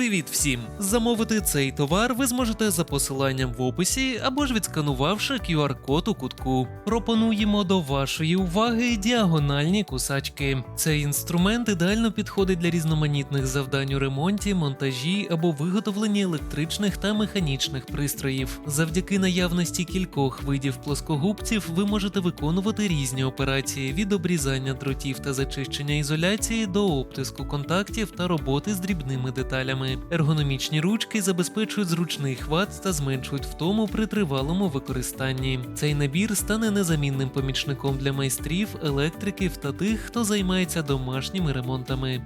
Привіт всім! Замовити цей товар ви зможете за посиланням в описі або ж відсканувавши QR-код у кутку. Пропонуємо до вашої уваги діагональні кусачки. Цей інструмент ідеально підходить для різноманітних завдань у ремонті, монтажі або виготовленні електричних та механічних пристроїв. Завдяки наявності кількох видів плоскогубців ви можете виконувати різні операції від обрізання дротів та зачищення ізоляції до обтиску контактів та роботи з дрібними деталями. Ергономічні ручки забезпечують зручний хват та зменшують втому при тривалому використанні. Цей набір стане незамінним помічником для майстрів, електриків та тих, хто займається домашніми ремонтами.